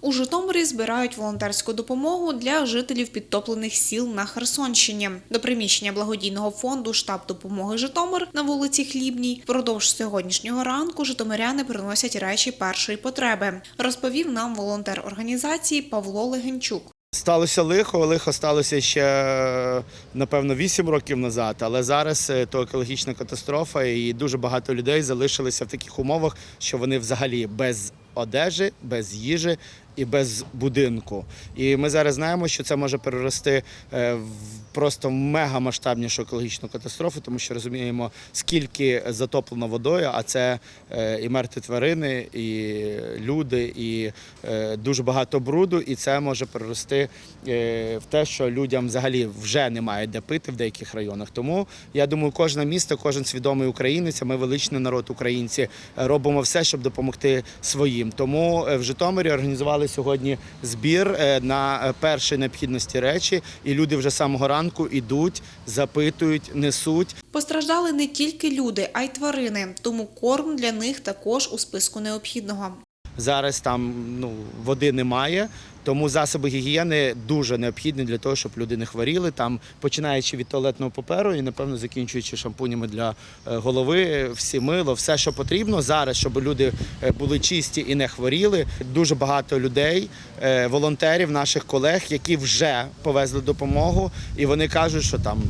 У Житомирі збирають волонтерську допомогу для жителів підтоплених сіл на Херсонщині. До приміщення благодійного фонду штаб допомоги Житомир на вулиці Хлібній впродовж сьогоднішнього ранку житомиряни приносять речі першої потреби. Розповів нам волонтер організації Павло Легенчук. Сталося лихо, лихо сталося ще напевно 8 років назад, але зараз е, то екологічна катастрофа, і дуже багато людей залишилися в таких умовах, що вони взагалі без одежі, без їжі і без будинку. І ми зараз знаємо, що це може перерости е, в просто мегамасштабнішу екологічну катастрофу, тому що розуміємо, скільки затоплено водою, а це е, і мертві тварини, і люди, і е, дуже багато бруду, і це може перерости в те, що людям взагалі вже немає де пити в деяких районах. Тому я думаю, кожне місто, кожен свідомий українець, ми величний народ українці, робимо все, щоб допомогти своїм. Тому в Житомирі організували сьогодні збір е, на е, перші необхідності речі, і люди вже самого ранку йдуть, запитують, несуть. Постраждали не тільки люди, а й тварини, тому корм для них також у списку необхідного. Зараз там ну, води немає, тому засоби гігієни дуже необхідні для того, щоб люди не хворіли. Там починаючи від туалетного паперу і напевно закінчуючи шампунями для е, голови, всі мило, все, що потрібно зараз, щоб люди е, були чисті і не хворіли. Дуже багато людей, е, волонтерів, наших колег, які вже повезли допомогу, і вони кажуть, що там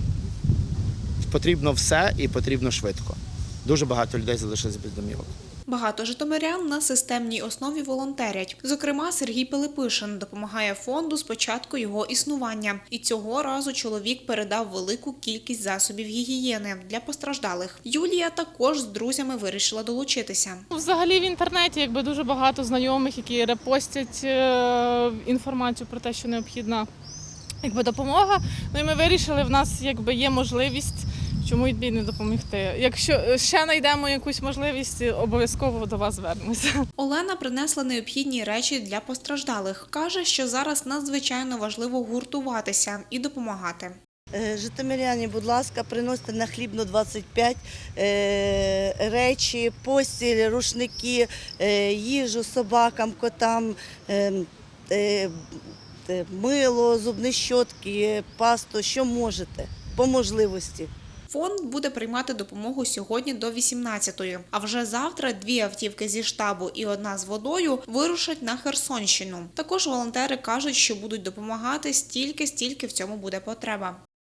потрібно все і потрібно швидко. Дуже багато людей залишилось без домівок. Багато житомирян на системній основі волонтерять. Зокрема, Сергій Пилипишин допомагає фонду з початку його існування. І цього разу чоловік передав велику кількість засобів гігієни для постраждалих. Юлія також з друзями вирішила долучитися. Взагалі в інтернеті якби дуже багато знайомих, які репостять е, інформацію про те, що необхідна якби допомога. Ну і ми вирішили, в нас якби є можливість. Чому й не допомогти? Якщо ще знайдемо якусь можливість, обов'язково до вас звернемося. Олена принесла необхідні речі для постраждалих. каже, що зараз надзвичайно важливо гуртуватися і допомагати. Е, Житомиряні, будь ласка, приносите на хлібну 25 е, речі, постіль, рушники, е, їжу собакам, котам, мило, зубні щотки, пасту, що можете по можливості. Фонд буде приймати допомогу сьогодні до 18-ї. А вже завтра дві автівки зі штабу і одна з водою вирушать на Херсонщину. Також волонтери кажуть, що будуть допомагати стільки, стільки в цьому буде потреба.